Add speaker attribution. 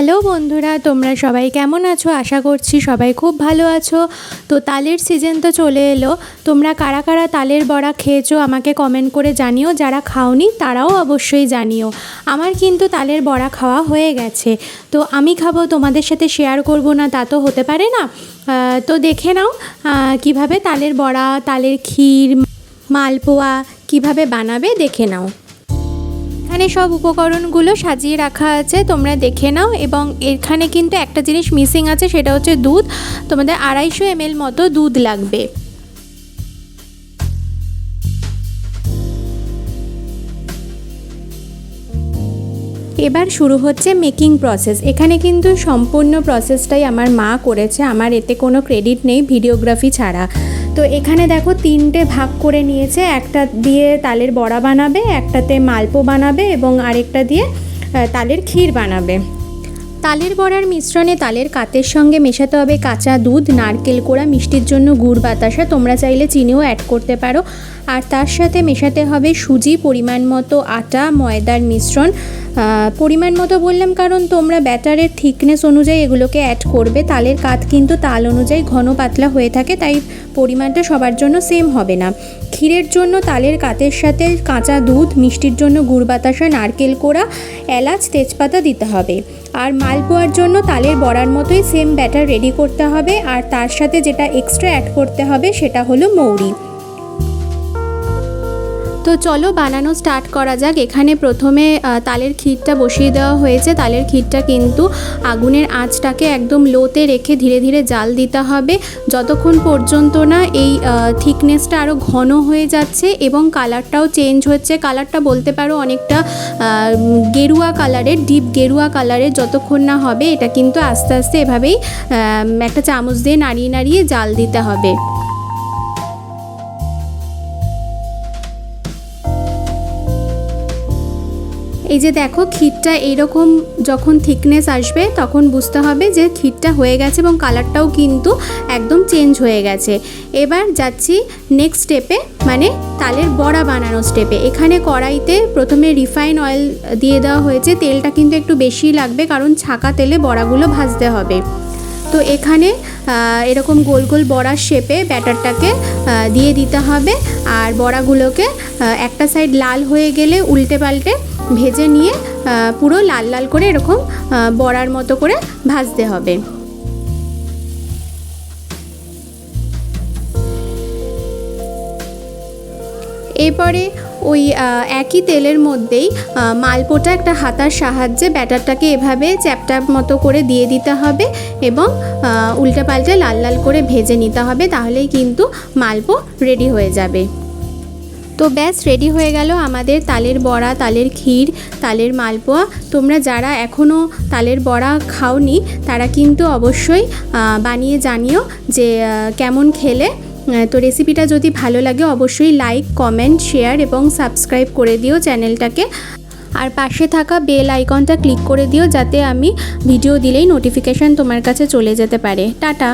Speaker 1: Hello বন্ধুরা, তোমরা সবাই কেমন আছো? আশা করছি সবাই খুব ভালো আছো। তো তালের সিজন তো চলে এলো। তোমরা কারা কারা তালের বড়া খেয়েছো আমাকে কমেন্ট করে জানিও। যারা খাওনি তারাও অবশ্যই জানিও। আমার কিন্তু তালের বড়া খাওয়া হয়ে গেছে। তো আমি খাব, তোমাদের সাথে শেয়ার করব না, তা তো হতে পারে না। তো দেখে নাও কীভাবে তালের বড়া, তালের ক্ষীর, মালপোয়া কীভাবে বানাবে, দেখে নাও। এখানে সব উপকরণগুলো সাজিয়ে রাখা আছে, তোমরা দেখে নাও। এবং এখানে কিন্তু একটা জিনিস মিসিং আছে, সেটা হচ্ছে দুধ। তোমাদের আড়াইশো এম মতো দুধ লাগবে। এবার শুরু হচ্ছে মেকিং প্রসেস এখানে কিন্তু সম্পূর্ণ প্রসেসটাই আমার মা করেছে। আমার এতে কোনো ক্রেডিট নেই ভিডিওগ্রাফি ছাড়া। তো এখানে দেখো তিনটে ভাগ করে নিয়েছে। একটা দিয়ে তালের বড়া বানাবে, একটাতে মালপো বানাবে এবং আরেকটা দিয়ে তালের ক্ষীর বানাবে। তালের বড়ার মিশ্রণে তালের কাতের সঙ্গে মেশাতে হবে কাঁচা দুধ, নারকেল কোড়া, মিষ্টির জন্য গুড় বাতাসা, তোমরা চাইলে চিনিও অ্যাড করতে পারো। আর তার সাথে মেশাতে হবে সুজি, পরিমাণ মতো আটা, ময়দার মিশ্রণ। পরিমাণ মতো বললাম কারণ তোমরা ব্যাটারের থিকনেস অনুযায়ী এগুলোকে অ্যাড করবে। তালের কাত কিন্তু তাল অনুযায়ী ঘন পাতলা হয়ে থাকে, তাই পরিমাণটা সবার জন্য সেম হবে না। ক্ষীরের জন্য তালের কাতের সাথে কাঁচা দুধ, মিষ্টির জন্য গুড় বাতাসা, নারকেল কোড়া, এলাচ, তেজপাতা দিতে হবে। আর মালপোয়ার জন্য তালের বড়ার মতোই সেম ব্যাটার রেডি করতে হবে আর তার সাথে যেটা এক্সট্রা অ্যাড করতে হবে সেটা হলো মৌরি। তো চলো বানানো স্টার্ট করা যাক। এখানে প্রথমে তালের ক্ষীরটা বসিয়ে দেওয়া হয়েছে। তালের ক্ষীরটা কিন্তু আগুনের আঁচটাকে একদম লোতে রেখে ধীরে ধীরে জাল দিতে হবে। যতক্ষণ পর্যন্ত না এই থিকনেসটা আরও ঘন হয়ে যাচ্ছে এবং কালারটাও চেঞ্জ হচ্ছে। কালারটা বলতে পারো অনেকটা গেরুয়া কালারের ডিপ গেরুয়া কালারের যতক্ষণ না হবে, এটা কিন্তু আস্তে আস্তে এভাবেই একটা চামচ দিয়ে নাড়িয়ে নাড়িয়ে জাল দিতে হবে। এই যে দেখো, ক্ষীরটা এইরকম যখন থিকনেস আসবে, তখন বুঝতে হবে যে ক্ষীরটা হয়ে গেছে এবং কালারটাও কিন্তু একদম চেঞ্জ হয়ে গেছে। এবার যাচ্ছি নেক্সট স্টেপে মানে তালের বড়া বানানো স্টেপে এখানে কড়াইতে প্রথমে রিফাইন অয়েল দিয়ে দেওয়া হয়েছে, তেলটা কিন্তু একটু বেশি লাগবে কারণ ছাকা তেলে বড়াগুলো ভাজতে হবে। তো এখানে এরকম গোল গোল বড়ার শেপে ব্যাটারটাকে দিয়ে দিতে হবে। আর বড়াগুলোকে একটা সাইড লাল হয়ে গেলে উল্টে পাল্টে ভেজে নিয়ে পুরো লাল লাল করে এরকম বড়ার মতো করে ভাজতে হবে। এরপরে ওই একই তেলের মধ্যেই মালপোটা একটা হাতার সাহায্যে ব্যাটারটাকে এভাবে চ্যাপটা মতো করে দিয়ে দিতে হবে এবং আহ, উল্টে লাল লাল করে ভেজে নিতে হবে তাহলেই কিন্তু মালপো রেডি হয়ে যাবে। তো ব্যাস রেডি হয়ে গেল আমাদের তালের বড়া, তালের ক্ষীর, তালের মালপোয়া। তোমরা যারা এখনও তালের বড়া খাওনি, তারা কিন্তু অবশ্যই বানিয়ে জানিও যে কেমন খেলে। তো রেসিপিটা যদি ভালো লাগে, অবশ্যই লাইক কমেন্ট শেয়ার এবং সাবস্ক্রাইব করে দিও চ্যানেলটাকে। আর পাশে থাকা বেল আইকনটা ক্লিক করে দিও, যাতে আমি ভিডিও দিলেই নোটিফিকেশান তোমার কাছে চলে যেতে পারে। টাটা!